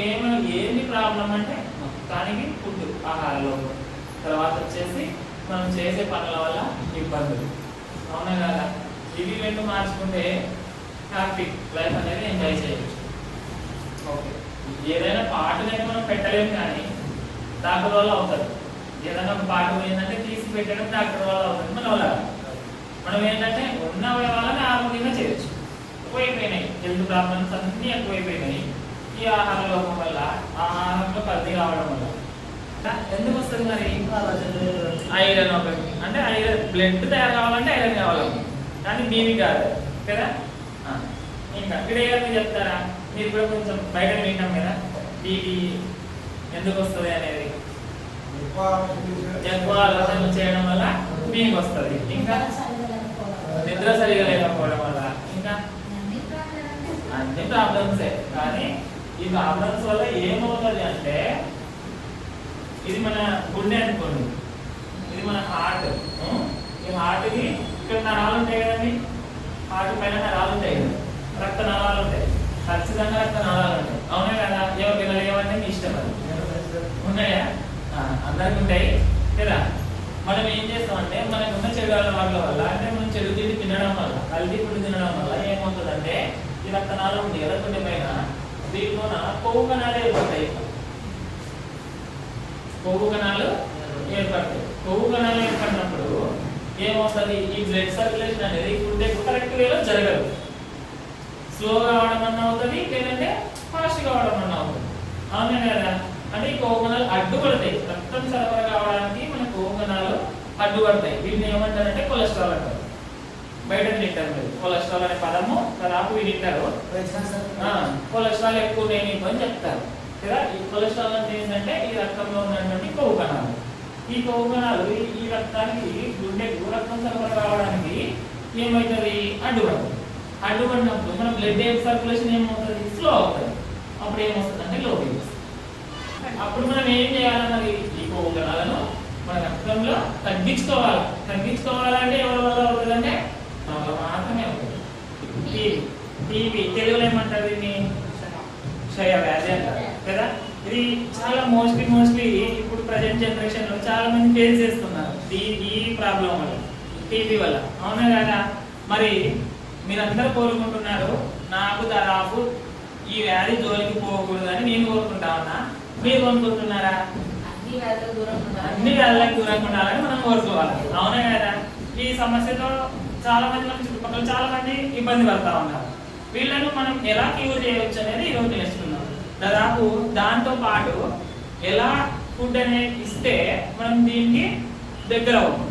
ఏమైనా ఏంది ప్రాబ్లం అంటే మొత్తానికి ఫుడ్ ఆహారంలో. తర్వాత వచ్చేసి మనం చేసే పనుల వల్ల ఇబ్బందులు. అవునా కదా? ఇవి రెండు మార్చుకుంటే హ్యాపీ లైఫ్ అనేది ఎంజాయ్ చేయవచ్చు ఓకే. ఏదైనా పాట అనేది మనం పెట్టలేము కానీ డాక్టర్ వల్ల అవుతుంది ఏదైనా ఒక పాట ఏంటంటే తీసి పెట్టడం డాక్టర్ వల్ల అవుతుంది మన వల్ల మనం ఏంటంటే ఉన్న వాళ్ళని ఆరోగ్యంగా చేయొచ్చు. ఎక్కువైపోయినాయి. హెల్త్ ప్రాబ్లమ్స్ అన్నీ ఎక్కువైపోయినాయి. ఈ ఆహార లోపం వల్ల ఆహారంలో కల్తీ కావడం వల్ల. ఎందుకు వస్తుంది మరి? ఐరన్ ఒకటి అంటే ఐరన్ బ్లడ్ తయారు కావాలంటే ఐరన్ కావాలి. కానీ బీవి కాదు కదా? ఆ, ఇంకా ఇక్కడ ఏమైనా చెప్తారా? మీరు కూడా కొంచెం బయట వింటాం కదా? బీపీ ఎందుకు వస్తుంది అనేది? ఎక్కువ ఆలోచనలు చేయడం వల్ల మీకు వస్తుంది. ఇంకా? నిద్ర సరిగా లేకపోవడం వల్ల. ఇంకా? అన్ని ప్రాబ్లమ్సే కానీ ఈ ప్రాబ్లమ్స్ వల్ల ఏమవుతుంది అంటే ఇది మన గుండె అనుకోండి. ఇది మన హార్ట్ ఈ హార్ట్కి ఇక్కడ నరాలు ఉంటాయి కదండి. హార్ట్ పైన నరాలు ఉంటాయి. కదా రక్త నరాలు ఉంటాయి. ఖచ్చితంగా రక్త నరాలు ఉంటాయి. అవునా కదా? ఎవరికైనా ఏమంటే మీ ఇష్టం అది. ఉన్నాయా? అందరికి ఉంటాయి కదా? మనం ఏం చేస్తామంటే మనకు ఉన్న చెడు అలవాట్ల వల్ల అంటే మనం చెడు తిండి తినడం వల్ల కల్తీ ఫుడ్ తినడం వల్ల ఏమవుతుందంటే ఈ రక్తనాళం ఉంది కదా కొన్ని పైన. కొవ్వు కణాలు ఏర్పడతాయి. కొవ్వు కణాలు ఏర్పడతాయి. కొవ్వు కణాలు ఏర్పడినప్పుడు ఏమవుతుంది? ఈ బ్లడ్ సర్క్యులేషన్ అనేది ఫుడ్ కరెక్ట్ వేలో జరగదు. స్లో కావడం అన్న అవుతుంది లేదంటే ఫాస్ట్ కావడం అన్న అవుతుంది. అవునా కదా అంటే ఈ కొవ్వు కణాలు అడ్డుపడతాయి. రక్తం సరఫరా కావడానికి మన కొవ్వు కణాలు అడ్డుపడతాయి. వీటిని ఏమంటారంటే కొలెస్ట్రాల్ అంటారు. బయట తింటారు మీరు. కొలెస్ట్రాల్ అనే పదము దాదాపు వింటారు ఆ, కొలెస్ట్రాల్ ఎక్కువ లేని అని చెప్తారు. కదా ఈ కొలెస్ట్రాల్ అంటే ఏంటంటే ఈ రక్తంలో ఉన్నటువంటి కొవ్వు కణాలు. ఈ కొవ్వు కణాలు ఈ- రక్తానికి గుండెకు రక్తం సరఫరా రావడానికి ఏమవుతుంది? అడ్డుపడుతుంది అడ్డుపడినప్పుడు మన బ్లడ్ సర్క్యులేషన్ ఏమవుతుంది? స్లో అవుతుంది. అప్పుడు ఏమవుతుంది అంటే లో అప్పుడు మనం ఏం చేయాలి మరి ఈ కొవ్వు కణాలను మన రక్తంలో తగ్గించుకోవాలి. తగ్గించుకోవాలంటే ఎవరి వల్ల అవుతుందంటే మన వల్ల మాత్రమే అవుతుంది టీబీ టీబీ తెలుగులో ఏమంటారు దీన్ని క్షయ వ్యాధి అంటారు కదా ఇది చాలా మోస్ట్లీ మోస్ట్లీ ఇప్పుడు ప్రజెంట్ జనరేషన్లో చాలా మంది ఫేస్ చేస్తున్నారు. ఈ ప్రాబ్లం వల్ల టీబీ వల్ల. అవునా కదా? మరి మీరందరూ కోరుకుంటున్నారు నాకు దాదాపు ఈ వ్యాధి జోలికి పోకూడదని నేను కోరుకుంటా ఉన్నా. మీరు అనుకుంటున్నారా అన్ని వ్యాధులకు దూరంగా ఉండాలని మనం కోరుకోవాలి. అవునా కదా? ఈ సమస్యతో చాలా మంది మన చుట్టుపక్కల చాలా మంది ఇబ్బంది పడతా ఉన్నారు. వీళ్ళను మనం ఎలా క్యూర్ చేయవచ్చు అనేది ఈరోజు తెలుసుకున్నాం దాదాపు దాంతో పాటు ఎలా ఫుడ్ అనేది ఇస్తే మనం దీనికి దగ్గర అవుతాం.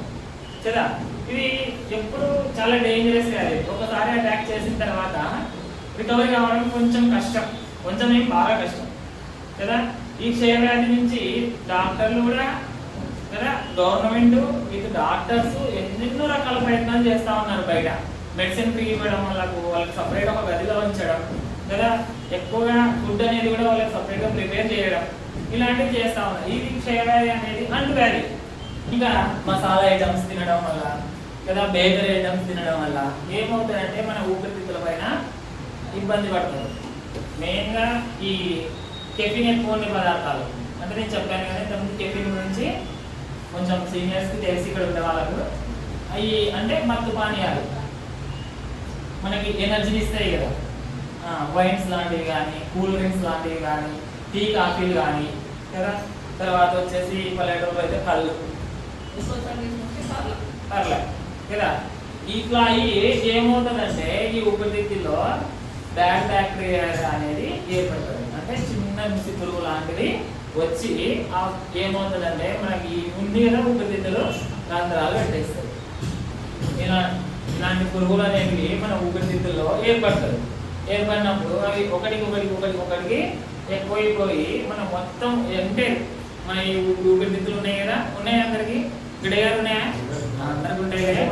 కదా? ఇది ఎప్పుడు చాలా డేంజరస్ అది. ఒకసారి అటాక్ చేసిన తర్వాత రికవరీ కావడం కొంచెం కష్టం. కొంచెం ఏం బాగా కష్టం. కదా? ఈ క్షయవ్యాధి నుంచి డాక్టర్లు కూడా కదా? గవర్నమెంట్ విత్ డాక్టర్స్ ఎన్నెన్నో రకాల ప్రయత్నాలు చేస్తా ఉన్నారు బయట. మెడిసిన్ ఫ్రీ ఇవ్వడం వాళ్ళకు వాళ్ళకి సపరేట్ ఒక గదిలో ఉంచడం కదా? ఎక్కువగా ఫుడ్ అనేది కూడా వాళ్ళకి సపరేట్గా ప్రిపేర్ చేయడం. ఇలాంటివి చేస్తా ఉన్నారు ఇది క్షయవ్యాధి అనేది అంటువ్యాధి ఇంకా మసాలా ఐటమ్స్ తినడం వల్ల లేదా బేకరీ ఐటమ్స్ తినడం వల్ల ఏమవుతుందంటే మన ఊపిరితిత్తుల పైన ఇబ్బంది పడుతుంది మెయిన్గా ఈ కెఫిన్ ఎక్కువ పదార్థాలు. అంటే నేను చెప్పాను కానీ ఇంతకుముందు కెఫిన్ గురించి కొంచెం సీనియర్స్కి తెలిసి ఇక్కడ ఉండే వాళ్ళకు. అవి అంటే మత్తు పానీయాలు. మనకి ఎనర్జీని ఇస్తాయి కదా. వైన్స్ లాంటివి కానీ కూల్ డ్రింక్స్ లాంటివి కానీ టీ కాఫీలు కానీ కదా? తర్వాత వచ్చేసి పల్లెటూరులో అయితే కళ్ళు పర్లే. కదా ఇట్లా ఏమవుతుందంటే ఈ ఊపిరితిత్తుల్లో బ్యాడ్ బ్యాక్టీరియా అనేది ఏర్పడుతుంది. అంటే చిన్న మిసి పురుగు లాంటిది వచ్చి ఏమవుతుందంటే మనకి ఉంది కదా ఊపిరితిత్తులు రంధ్రాలు పెట్టేస్తుంది ఇలా ఇలాంటి పురుగులు అనేవి మన ఊపిరితిత్తుల్లో ఏర్పడుతుంది ఏర్పడినప్పుడు అవి ఒకటికి ఒకటికి ఒకటికి ఒకటికి ఎక్కువైపోయి మనం మొత్తం అంటే మన ఈ ఊ- ఊపిరితిత్తులు ఉన్నాయి కదా ఉన్నాయి అందరికి? గిడగారు ఉన్నాయా? అందరికి ఉంటాయి కదా?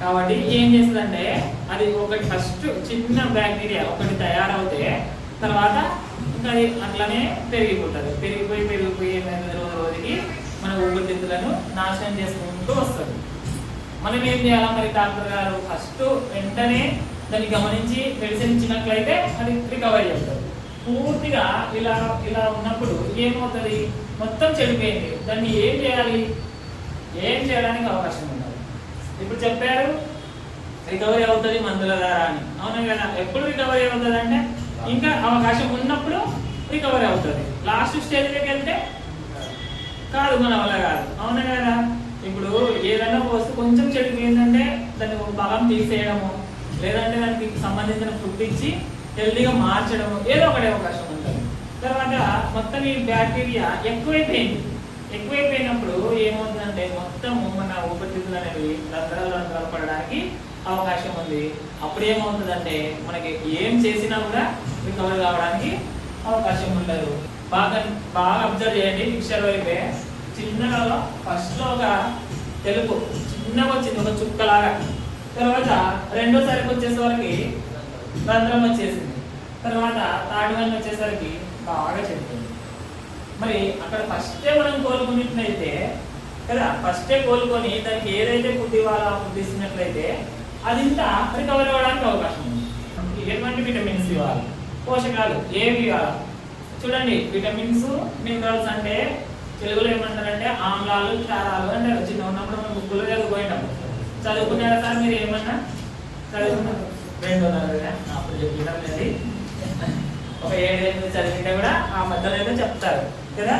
కాబట్టి ఏం చేస్తుందంటే అది ఒకటి ఫస్ట్ చిన్న బ్యాక్టీరియా ఒకటి తయారవుతే తర్వాత ఇంకా అది అట్లనే పెరిగిపోతుంది. పెరిగిపోయి పెరిగిపోయి ఏమైంది రోజు రోజుకి మన ఊపిరితిత్తులను నాశనం చేసుకుంటూ వస్తుంది. మనం ఏం చేయాలి మరి డాక్టర్ గారు? ఫస్ట్ వెంటనే దాన్ని గమనించి మెడిసిన్ ఇచ్చినట్లయితే అది రికవరీ అవుతుంది పూర్తిగా ఇలా ఇలా ఉన్నప్పుడు ఏమవుతుంది? మొత్తం చెడిపోయింది. దాన్ని ఏం చేయాలి? ఏం చేయడానికి అవకాశం ఉండదు. ఇప్పుడు చెప్పారు రికవరీ అవుతుంది మందుల ద్వారా అని. అవునా కదా? ఎప్పుడు రికవరీ అవుతుంది అంటే ఇంకా అవకాశం ఉన్నప్పుడు రికవరీ అవుతుంది. లాస్ట్ స్టేజ్లోకి వెళ్తే కాదు మన వల్ల కాదు. అవునా కదా? ఇప్పుడు ఏదైనా వస్తువు కొంచెం చెడిపోయిందంటే దాన్ని ఒక తీసేయడము లేదంటే దానికి సంబంధించిన ఫుడ్ ఇచ్చి హెల్దీగా మార్చడము ఏదో ఒకటి అవకాశం ఉంటుంది. తర్వాత మొత్తం ఈ బ్యాక్టీరియా ఎక్కువైపోయింది. ఎక్కువైపోయినప్పుడు ఏమవుతుందంటే మొత్తం మన ఊపిరితిత్తులు అనేవి రంధ్రాలు రంధ్రాలు పడడానికి అవకాశం ఉంది. అప్పుడు ఏమవుతుందంటే మనకి ఏం చేసినా కూడా రికవర్ కావడానికి అవకాశం ఉండదు. బాగా బాగా అబ్జర్వ్ చేయండి. పిక్చర్ వైపే. చిన్నగా ఫస్ట్లో ఒక తెలుపు చిన్నగా వచ్చింది. ఒక చుక్కలాగా. తర్వాత రెండోసారికి వచ్చేసరికి రంధ్రం వచ్చేసింది. తర్వాత థర్డ్ వన్ వచ్చేసరికి బాగా చెప్తుంది మరి అక్కడ ఫస్టే మనం కోలుకున్నట్లయితే కదా ఫస్టే కోలుకొని దానికి ఏదైతే బుద్ధి వాళ్ళ ఆ అది ఇంత రికవర్ అవ్వడానికి అవకాశం ఉంది. ఎటువంటి విటమిన్స్ ఇవ్వాలి? పోషకాలు ఏవి ఇవ్వాలి? చూడండి విటమిన్స్ మినరల్స్ అంటే తెలుగులో ఏమంటారంటే ఆమ్లాలు క్షారాలు అంటారు. చిన్న ఉన్నప్పుడు మనం బుక్కులో చదువుకోవటం చదువుకున్నారా సార్ మీరు ఏమన్నా? చదువుకున్నారు రెండు అప్పుడు చెప్పడం లేదు ఒక ఏడేళ్ళు చదివితే కూడా ఆ మధ్యలో ఏదో చెప్తారు. కదా?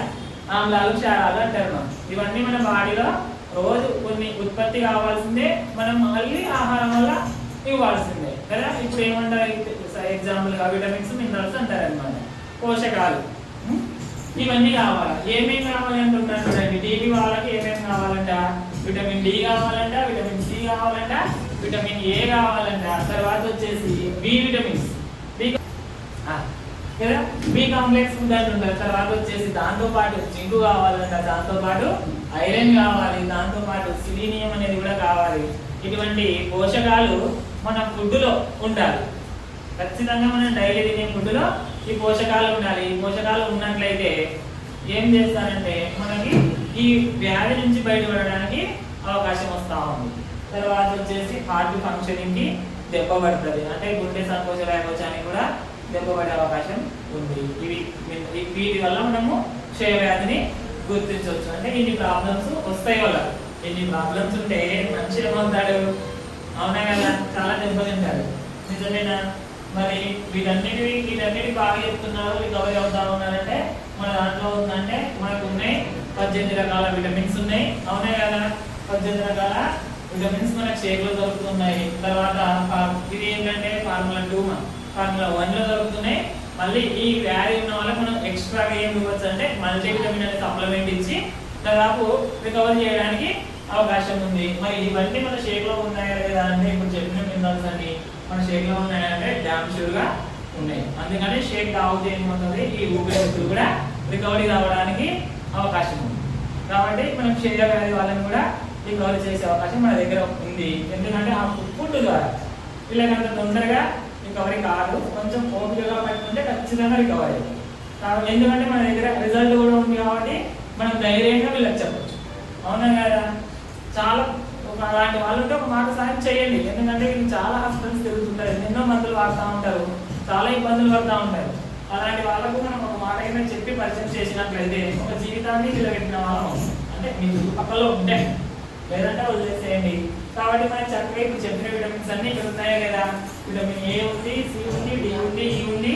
ఆమ్లాలు క్షారాలు అంటారు మనం ఇవన్నీ మన బాడీలో రోజు కొన్ని ఉత్పత్తి కావాల్సిందే. మనం మళ్ళీ ఆహారం వల్ల ఇవ్వాల్సిందే. కదా? ఇప్పుడు ఏమంటారు? ఎగ్జాంపుల్గా విటమిన్స్ మినరల్స్ అంటారు అనమాట పోషకాలు ఇవన్నీ కావాలి? ఏమేమి కావాలి అంటున్నారు చూడండి టీవీ వాళ్ళకి ఏమేమి కావాలంట? విటమిన్ డి కావాలంట విటమిన్ కావాలంట విటమిన్ ఏ కావాలంట తర్వాత వచ్చేసి బి విటమిన్స్ బి కదా? బి కాంప్లెక్స్ అంటుంటారు తర్వాత వచ్చేసి దాంతో పాటు జింకు కావాలంట దాంతో పాటు ఐరన్ కావాలి దాంతో పాటు సిలీనియం అనేది కూడా కావాలి. ఇటువంటి పోషకాలు మన ఫుడ్లో ఉండాలి. ఖచ్చితంగా మనం డైలీ తినే ఫుడ్లో ఈ పోషకాలు ఉండాలి. ఈ పోషకాలు ఉన్నట్లయితే ఏం చేస్తారంటే మనకి ఈ వ్యాధి నుంచి బయటపడడానికి అవకాశం వస్తా ఉంది. తర్వాత వచ్చేసి హార్ట్ ఫంక్షనింగ్కి దెబ్బ పడుతుంది. అంటే గుండె సంకోచ వ్యాకోచానికి కూడా దెబ్బ పడే అవకాశం ఉంది. ఇవి వీటి వల్ల మనము క్షయవ్యాధిని గుర్తించవచ్చు. అంటే ఇన్ని ప్రాబ్లమ్స్ వస్తాయి వల్ల. ఎన్ని ప్రాబ్లమ్స్ ఉంటే మంచిగా ఏమవుతాడు అవునా కదా? చాలా దెబ్బతింటాడు నిజమేనా? మరి వీటన్నిటి వీటన్నిటి బాగా చెప్తున్నారు. రికవరీ అవుతా ఉన్నారంటే మన దాంట్లో ఉందంటే మనకు ఉన్నాయి పద్దెనిమిది రకాల విటమిన్స్ ఉన్నాయి. అవునా కదా? పద్దెనిమిది రకాల విటమిన్స్ మనకు షేక్లో దొరుకుతున్నాయి తర్వాత ఇది ఏంటంటే ఫార్ములా టూ ఫార్ములా వన్లో దొరుకుతున్నాయి మళ్ళీ ఈ వ్యాధి ఉన్న వాళ్ళకి మనం ఎక్స్ట్రాగా ఏం ఇవ్వచ్చు అంటే మల్టీ విటమిన్ అనే సప్లిమెంట్ ఇచ్చి దాదాపు రికవర్ చేయడానికి అవకాశం ఉంది. మరి ఇవన్నీ మన షేక్లో ఉన్నాయా లేదా అంటే ఇప్పుడు చెప్పిన మినరల్స్ అన్ని మన షేక్లో ఉన్నాయంటే డ్యామ్ షూర్గా ఉన్నాయి. అందుకని షేక్ తాగితే ఏమవుతుంది? ఈ ఊపిరి కూడా రికవరీ రావడానికి అవకాశం ఉంది. కాబట్టి మనం క్షయ వ్యాధి వాళ్ళని కూడా రికవరీ చేసే అవకాశం మన దగ్గర ఉంది. ఎందుకంటే ఆ ఫుడ్ ద్వారా. వీళ్ళకంత తొందరగా రికవరీ కాదు. కొంచెం ఓపికగా పట్టుకుంటే ఖచ్చితంగా రికవరీ అవుతుంది. ఎందుకంటే మన దగ్గర రిజల్ట్ కూడా ఉంది కాబట్టి మనం ధైర్యంగా వీళ్ళకి చెప్పచ్చు. అవునా కదా? చాలా ఒక అలాంటి వాళ్ళు ఉంటే ఒక మాట సాయం చేయండి. ఎందుకంటే వీళ్ళు చాలా హాస్పిటల్స్ తిరుగుతుంటారు. ఎన్నో మందులు వాడుతూ ఉంటారు. చాలా ఇబ్బందులు పడుతూ ఉంటారు. అలాంటి వాళ్ళకు మనం ఒక మాట అయినా చెప్పి పరిచయం చేసినట్లయితే ఒక జీవితాన్ని నిలబెట్టిన వాళ్ళం. అంటే మీ చుట్టుపక్కల ఉంటాయి లేదంటే వదిలేసేయండి. కాబట్టి మనం చక్కగా ఇప్పుడు చెప్పిన విటమిన్స్ అన్ని ఇక్కడ ఉన్నాయా కదా. విటమిన్ ఏ ఉంది సి ఉంది డి ఉంది ఈ ఉంది.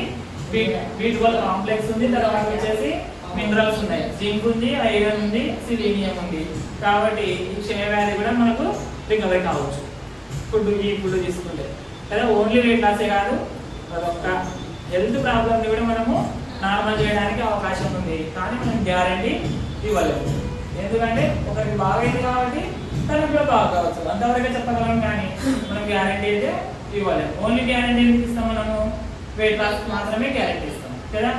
బీ ట్వెల్వ్ కాంప్లెక్స్ ఉంది. తర్వాత వచ్చేసి మినరల్స్ ఉన్నాయి. జింక్ ఉంది ఐరన్ ఉంది సిలీనియం ఉంది. కాబట్టి ఈ క్షయవ్యాధి కూడా మనకు రికవరీ కావచ్చు. ఫుడ్ ఈ ఫుడ్ తీసుకుంటే. కదా ఓన్లీ వెయిట్ లాసే కాదు. అదొక హెల్త్ ప్రాబ్లమ్ కూడా మనము నార్మల్ చేయడానికి అవకాశం ఉంది. కానీ మనం గ్యారంటీ ఇవ్వలేము. ఎందుకంటే ఒకరికి బాగైంది కాబట్టి తనకు కూడా బాగా కావచ్చు. అంతవరకే చెప్పగలం కానీ మనం గ్యారంటీ అయితే ఇవ్వలేము ఓన్లీ గ్యారంటీ ఎందుకు ఇస్తాం మనము? వెయిట్ లాస్ మాత్రమే గ్యారంటీ ఇస్తాం. కదా?